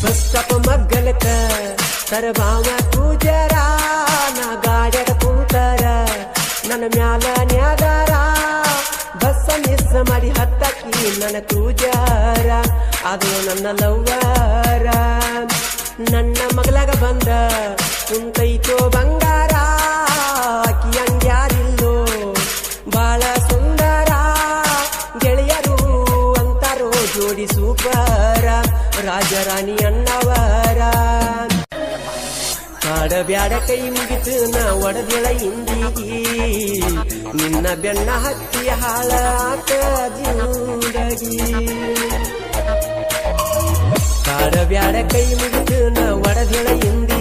Bus stop ಮಗ್ಗಲಕ ತರಬಾವ ಪೂಜಾರ ನಾ ಗಾಡ್ಯಾಗ ಕುಂತಾರ ನನ್ನ ಮ್ಯಾಲ ನ್ಯಾಗಾರ, ಬಸ್ಸ ಮಿಸ್ ಮಾಡಿ ಹತ್ತಕ್ಕಿ ನನ್ನ ಪೂಜಾರ, ಅದು ನನ್ನ ಲವ್ವಾರ. ನನ್ನ ಮಗಳಾಗ ಬಂದ ಕುಂತೈತೋ ಬಂಗಾರ ಸೂಪರ ರಾಜರಾಣಿ ಅಣ್ಣವರ ಕಾಡಬ್ಯಾಡ ಕೈ ಮುಗಿತು, ನಾ ಒಡದೆಳ ಇಂದಿಗಿ ನಿನ್ನ ಬೆನ್ನ ಹತ್ತಿ ಹಾಳಾಕ ಕಾಡ ಬ್ಯಾಡ ಕೈ ಮುಗಿತು, ನಾ ಒಡದೆಳ ಇಂದಿಗಿ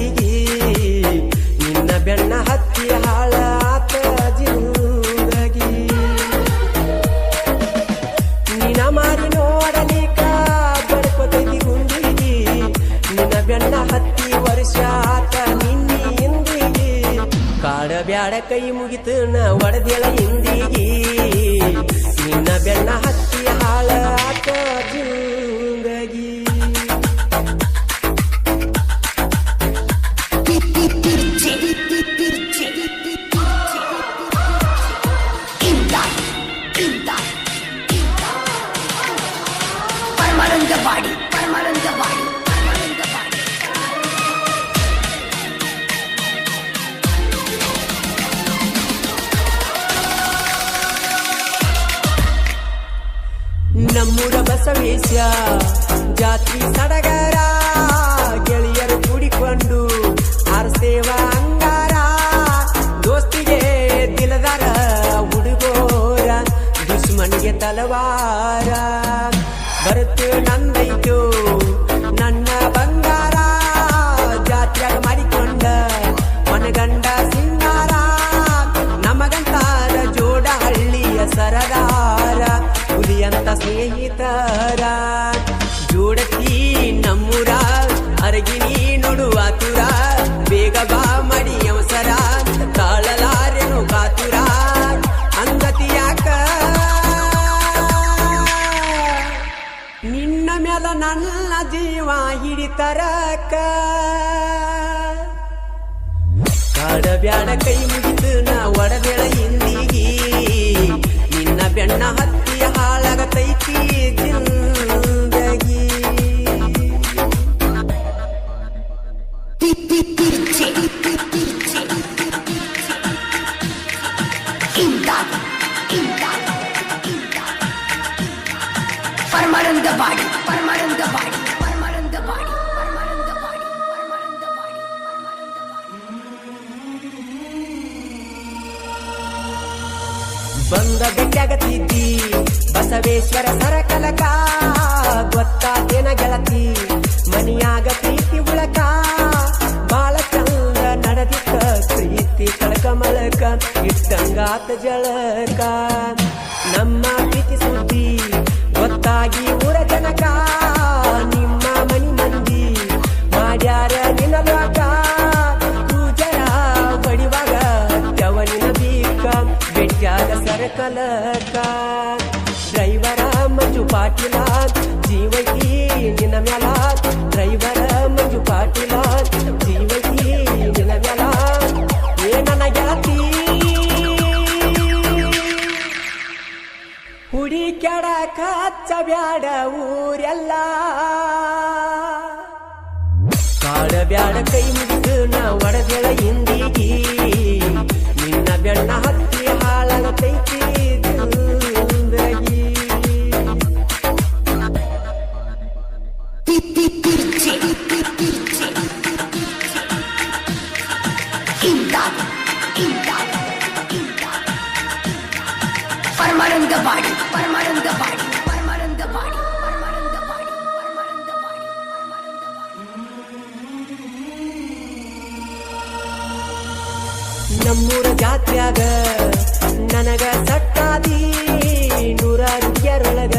ವರ್ಷ ಆತ ನಿನ್ನಿ ಕಾಡ ಬ್ಯಾಡ ಕೈ ಮುಗಿತು ನ ಒಡದೆಳ ಇಂದಿಗಿ. ನಿನ್ನ ಬೆಣ್ಣ ಹತ್ತಿ ಹಾಳ ಆತ ಜಾತಿ ಸಡಗರ ಗೆಳೆಯರು ಕೂಡಿಕೊಂಡು ಆರ್ಸೇವ ಅಂಗಾರ. ದೋಸ್ತಿಗೆ ದಿಲದಾರ ಹುಡುಗೋರ ದುಶ್ಮನಿಗೆ ತಲವಾರ. ಜೀವ ಹಿಡಿತರಕ. ಕಾಡಬ್ಯಾಡ ಕೈ ಮುಗಿದು ನಾ ಒಡಬೇಡ ಇಂದಿಗಿ. ನಿನ್ನ ಬೆಣ್ಣ ಹತ್ತಿಯ ಹಾಳಾಗತೈತಿ ಜಿಂದಗಿ ಬಂದ ಗಟ್ಟಿಯಾಗತ್ತಿದ್ದಿ ಬಸವೇಶ್ವರ ಸರಕಲಕ ಗೊತ್ತಾತೇನ ಗೆಳತಿ. ಮನಿಯಾಗ ಪ್ರೀತಿ ಉಳಕ ಬಾಳ ಚಂದ ನಡೆದಿತ್ತ. ಪ್ರೀತಿ ಕಳಕ ಮಳಕ ಇಟ್ಟಂಗಾತ ಜಳಕ. ಸರಕಲಕ ಡ್ರೈವರ ಮಂಜು ಪಾಟೀಲ ಜೀವೈತಿ ನಿನ್ನ ಮ್ಯಾಲ ಡ್ರೈವರ ಮಂಜು ಪಾಟೀಲ ಜೀವೈತಿ ನಿನ್ನ ಮ್ಯಾಲ ಏ ನನ್ನ ಗೆಳತಿ ಹುಡಿ ಕೆಡ ಕಚ್ಚ ಬ್ಯಾಡ ಊರೆಲ್ಲ. ಕಾಡ ಬ್ಯಾಡ ಕೈ ಮುಗಿದು ನಾ ಒಡದೆಳ ಹಿಂದಿಗಿ. ನಿನ್ನ ಬೆಣ್ಣ ಹತ್ತಿ ಹಾಳಾಗತೈತಿ. ನಮ್ಮೂರ ಜಾತ್ರ್ಯಾಗ ನನಗ ಸಟ್ಟಾದಿ ನೂರ ರುಡ್ಯರೊಳಗ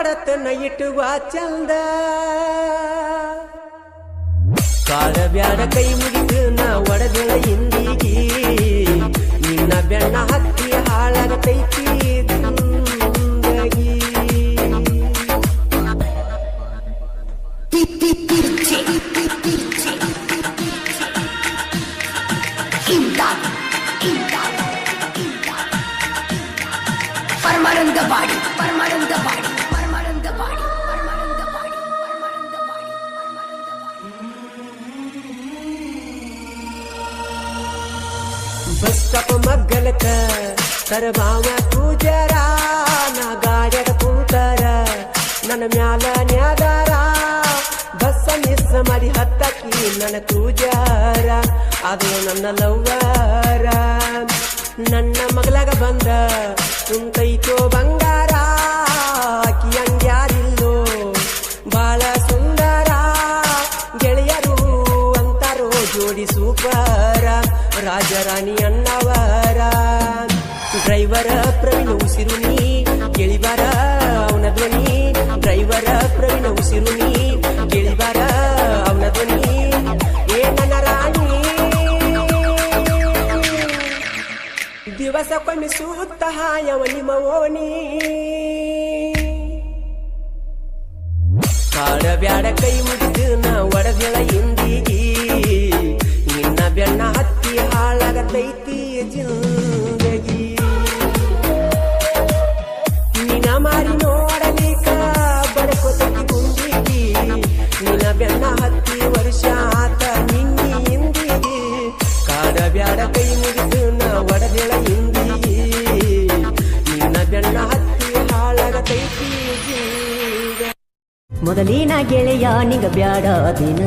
ಕೂನ ಕೊಡತನ ಇಟ್ಟುವ ಚಂದ ಕಾಲ ಬ್ಯಾಡ ಕೈ ಮುಗಿದು ನಾ ಒಡದಳ ಇಂದಿಗಿ ನಿನ್ನ ಬೆಣ್ಣ ಹತ್ತಿ ಹಾಳಾಗತೈತಿ ಜಿಂದಗಿ. Imdad, the body. Bus stop ಮಗ್ಗಲಕ ತರಬಾವ ಪೂಜಾರ ನಾ ಗಾಡ್ಯಾಗ ಕುಂತಾರ ನನ್ನ ಮ್ಯಾಲ ನ್ಯಾದಾರ ಬಸ್ಸ ಮಿಸ್ ಮಾಡಿ ಹತ್ತಕ್ಕಿ ನನ್ನ ಪೂಜಾರ ಅದು ನನ್ನ ಲವ್ವಾರ ನನ್ನ ಮಗಲಾಗ ಬಂದ ಕುಂತೈತೋ ಬಂಗಾರ ರಾಜರಾಣಿ ಅಣ್ಣವರ ಡ್ರೈವರ ಪ್ರವೀಣ ಉಸಿರು ನೀ ಅವನ ಧ್ವನಿ. ಡ್ರೈವರ ಪ್ರವೀಣ ಉಸಿರು ನೀ ಅವನ ಧ್ವನಿ. ಏ ನನ್ನ ರಾಣಿ. ದಿವಸ ಕೊಮಿಸುತ್ತ ಹಾಯವ ನಿಮ್ಮ ಓಣಿ. ಕಾಡ ಬ್ಯಾಡ ಕೈ ಮುಗಿದು ನಾ ಒಡದೆಳ ಇಂದಿಗಿ ನಿನ್ನ ಬೆಣ್ಣ ಹತ್ತಿ ಹಾಳಾಗತೈತಿ ಜಿಂದಗಿ ನಿನ್ನ ಮಾರಿ ನೋಡಲಿಕ ಬಡಕೋತೈತಿ ಗುಂಡಿಗಿ. ನಿನ್ನ ಬೆನ್ನ ಹತ್ತಿ ವರ್ಷ ಆತ ನಿಂಗಿ ಇಂದಿಗಿ ಕಾಡ ಬ್ಯಾಡ ಕೈ ಮುಗಿದು ನಾ ಒಡದೆಳ ಇಂದಿಗಿ ನಿನ್ನ ಬೆಣ್ಣ ಹತ್ತಿ ಹಾಳಾಗತೈತಿ ಮೊದಲಿನ ಗೆಳೆಯ ನಿಗ ಬ್ಯಾಡ ದಿನ.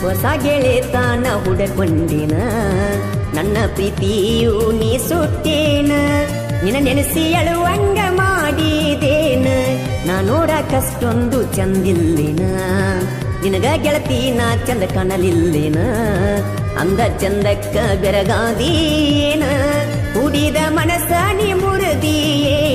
ಹೊಸ ಗೆಳೆತನ ಹುಡಕೊಂಡಿನ ನನ್ನ ಪ್ರೀತಿಯು ನೀ ಸುಟ್ಟೇನ? ನಿನ್ನ ನೆನೆಸಿ ಅಳುವಂಗ ಮಾಡಿದೇನ? ನಾ ನೋಡಕಷ್ಟೊಂದು ಚಂದಿಲ್ಲೇನ? ನಿನಗ ಗೆಳತಿ ನಾ ಚಂದ ಕಾಣಲಿಲ್ಲೇನ? ಅಂದ ಚಂದಕ್ಕ ಬೆರಗಾದೀನ ಕುಡಿದ ಮನಸ್ಸ ನೀ ಮುರಿದಿಯೇ?